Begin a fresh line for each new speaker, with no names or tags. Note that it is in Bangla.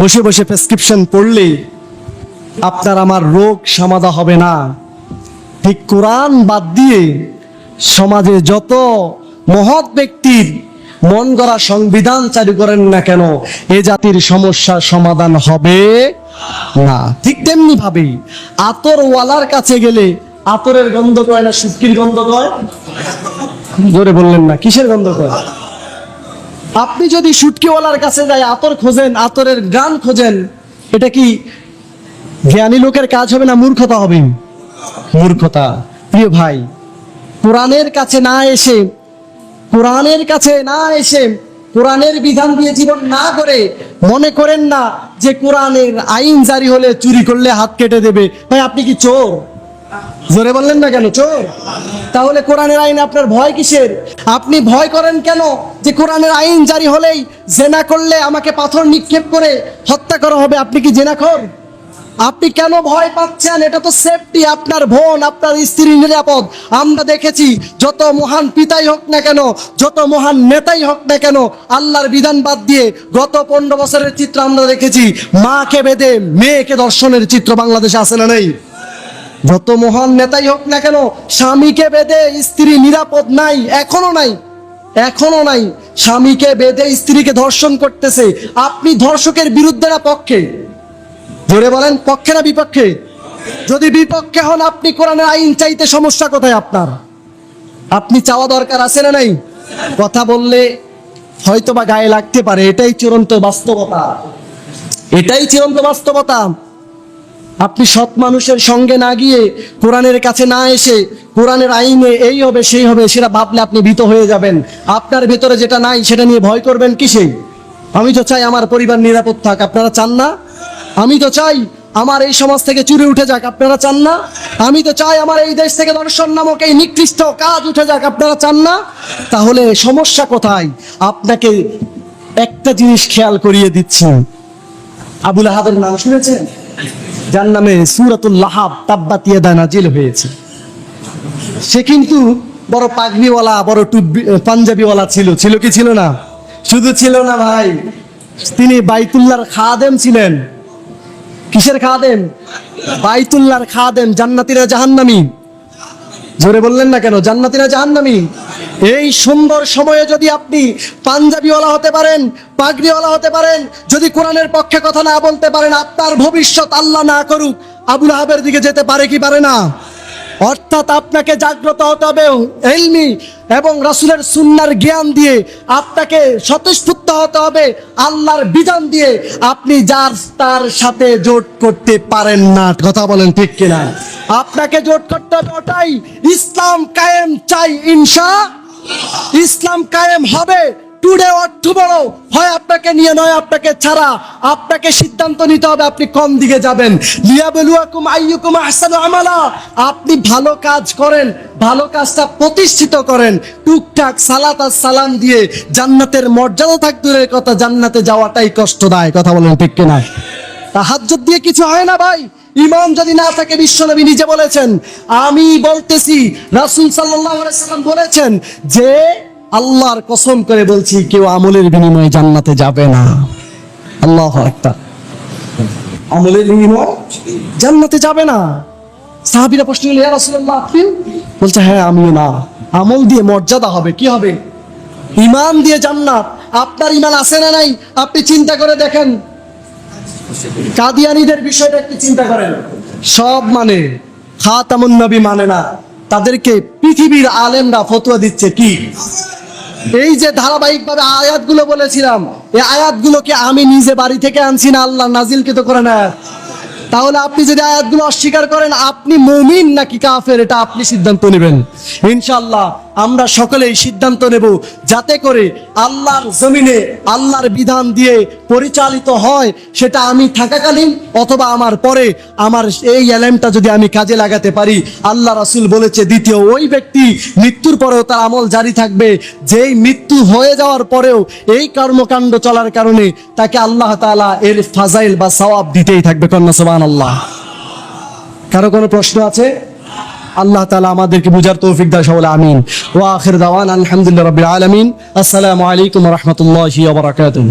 বসে বসে প্রেসক্রিপশন পড়লে আপনার আমার রোগ সমাধা হবে না। ঠিক কোরআন বাদ দিয়ে সমাজে যত মহৎ ব্যক্তির মন গড়া সংবিধান চালু করেন না কেন, এ জাতির সমস্যার সমাধান হবে না। ঠিক তেমনি ভাবে আতর ওয়ালার কাছে গেলে আতরের গন্ধ কয় না শুটকির গন্ধ কয়? জোরে বললেন না, কিসের গন্ধ কয়? আপনি যদি শুটকিওয়ালার কাছে যায়, আতর খোঁজেন, আতরের গান খোঁজেন, এটা কি জ্ঞানী লোকের কাজ হবে না মূর্খতা হবে? মূর্খতা। প্রিয় ভাই, কোরআনের কাছে না এসে, কোরআনের কাছে না এসে, কোরআনের বিধান দিয়ে জীবন না করে, মনে করেন না যে কোরআনের আইন জারি হলে চুরি করলে হাত কেটে দেবে। ভাই, আপনি কি চোর? জোরে বললেন না কেন, চোর? তাহলে কোরআনের আইন আপনার ভয় কিসের? আপনি ভয় করেন কেন যে কোরআনের আইন জারি হলেই জেনা করলে আমাকে পাথর নিক্ষেপ করে হত্যা করা হবে? আপনি কি জেনাখোর আপনি কেন ভয় পাচ্ছেন? এটা তো সেফটি আপনার বোন, আপনার স্ত্রী নিরাপদ। আমরা দেখেছি যত মহান পিতাই হোক না কেন, যত মহান নেতাই হোক না কেন, আল্লাহর বিধান বাদ দিয়ে গত পনেরো বছরের চিত্র আমরা দেখেছি, মাকে বেঁধে মেয়েকে দর্শনের চিত্র বাংলাদেশে আছে না নেই? যত মহান নেতাই হোক না কেন, স্বামীকে বেঁধে স্ত্রী নিরাপদ নাই, এখনও নাই এখনও নাই। স্বামীকে বেঁধে স্ত্রীকে ধর্ষণ করতেছে। আপনি ধর্ষকের বিরুদ্ধে না পক্ষে? ধরে বলেন, পক্ষে না বিপক্ষে? যদি বিপক্ষে হন, আপনি কোরআনের আইন চাইতে সমস্যা কোথায় আপনার? আপনি চাওয়া দরকার আছে না নাই? কথা বললে হয়তো বা গায়ে লাগতে পারে, এটাই চূড়ান্ত বাস্তবতা। এটাই চূড়ান্ত বাস্তবতা। আপনি সৎ মানুষের সঙ্গে না গিয়ে কোরআনের কাছে না এসে কোরআনের আইনে এই হবে, সেই হবে, সেটা ভাবলে আপনি ভীত হয়ে যাবেন। আপনার ভেতরে যেটা নাই, সেটা নিয়ে ভয় করবেন কিসে? আমি তো চাই আমার পরিবার নিরাপদ থাক, আপনারা চান না? আমি তো চাই আমার এই সমাজ থেকে চুরি উঠে যাক, আপনারা চান না? আমি তো চাই আমার এই দেশ থেকে দর্শন নামক এই নিকৃষ্ট কাজ উঠে যাক, আপনারা চান না? তাহলে সমস্যা কোথায়? আপনাকে একটা জিনিস খেয়াল করিয়ে দিচ্ছি। আবুল আহাবের নাম শুনেছেন? যার নামে সুরাতুল লাহাব তাব্বাতিয়া দানা নাজিল হয়েছে। সে কিন্তু বড় পাগড়িওয়ালা, বড় টুপি পাঞ্জাবিওয়ালা ছিল। ছিল কি ছিল না? শুধু ছিল না ভাই। তিনি বাইতুল্লার খাদেম ছিলেন। কিসের খাদেম? বাইতুল্লার খাদেম, জান্নাতিরা জাহান্নামী। জোরে বললেন না কেন? জান্নাতি না জাহান্নামি? এই সুন্দর সময়ে যদি আপনি পাঞ্জাবিওয়ালা হতে পারেন, পাগড়িওয়ালা হতে পারেন, যদি কোরআনের পক্ষে কথা না বলতে পারেন, আপনার ভবিষ্যৎ আল্লাহ না করুক আবুল আহাবের দিকে যেতে পারে কি পারে না? অর্থাৎ আপনাকে জাগ্রত হতে হবে এলমি এবং রাসুলের সুন্নার জ্ঞান দিয়ে আপনাকে স্বতঃস্ফূর্ত হতে হবে আল্লাহর বিধান দিয়ে আপনি যার তার সাথে জোট করতে পারেন না। কথা বলেন ঠিক কিনা? আপনাকে জোট করতে হবে ওটাই, ইসলাম কায়েম চাই ইনশা, ইসলাম কায়েম হবে। টুডে অর টুমরো হয় আপনাকে নিয়ে নয়, আপনাকে ছাড়া। আপনাকে সিদ্ধান্ত নিতে হবে আপনি কোন দিকে যাবেন। আইয়ুকুম আহসানু আমালা। আপনি ভালো কাজ করেন, ভালো কাজটা প্রতিষ্ঠিত করেন। টুকটাক সালাত আর সালাম দিয়ে জান্নাতের মর্যাদা থাক দূরের কথা, জান্নাতে যাওয়াটাই কষ্টদায় কথা বলেন ঠিক কিনা? তাহাজ্জুদ দিয়ে কিছু হয় না ভাই? ইমাম যদি না থাকে, বিশ্বনবী নিজে বলেছেন। আমি বলতেছি, রাসূল সাল্লাল্লাহু আলাইহি সাল্লাম বলেছেন যে আল্লাহর কসম করে বলছি কেউ আমলের বিনিময়ে জান্নাতে যাবে না। আল্লাহ একটা আমলের বিনিময়ে? জান্নাতে যাবে না। সাহাবিরা প্রশ্ন করলেন ইয়া রাসূলুল্লাহ আপনি বলছে হ্যাঁ আমিও না। আমল দিয়ে মর্যাদা হবে কি হবে? ইমান দিয়ে জান্নাত। আপনার ইমান আছে না নাই? আপনি চিন্তা করে দেখেন। কাদিয়ানিদের বিষয়টা একটু চিন্তা করেন। সব মানে খাতামুন নবী মানে না। তাদেরকে পৃথিবীর আলেমরা ফতোয়া দিচ্ছে কি? এই যে ধারাবাহিকভাবে আয়াতগুলো বলেছিলাম, এই আয়াতগুলোকে আমি নিজে বাড়ি থেকে আনছি না, আল্লাহ নাজিলকে তো করে না তাহলে আপনি যদি আয়াতগুলো অস্বীকার করেন, আপনি মুমিন নাকি কাফের? এটা আপনি সিদ্ধান্ত নেবেন। ইনশাল্লাহ আমরা সকলেই সিদ্ধান্ত নেব যাতে করে আল্লাহর জমিনে আল্লাহর বিধান দিয়ে পরিচালিত হয়, সেটা আমি থাকাকালীন অথবা আমার পরে আমার এই এলেমটা যদি আমি কাজে লাগাতে পারি, আল্লাহ রাসুল বলেছে দ্বিতীয় ওই ব্যক্তি মৃত্যুর পরেও তার আমল জারি থাকবে, যেই মৃত্যু হয়ে যাওয়ার পরেও এই কর্মকাণ্ড চলার কারণে তাকে আল্লাহ তাআলা এর ফাজাইল বা সওয়াব দিতেই থাকবে। কন্যা সোবান আল্লাহ কারও কোনো প্রশ্ন আছে? আল্লাহ তালা আমাদেরকে বুঝার তৌফিক দাস সকলে, আমিন। ওয়া আখির দাওয়ান আলহামদুলিল্লাহ রাব্বিল আলমিন। আসসালামু আলাইকুম রহমতুল্লাহ বারাকাতুহু।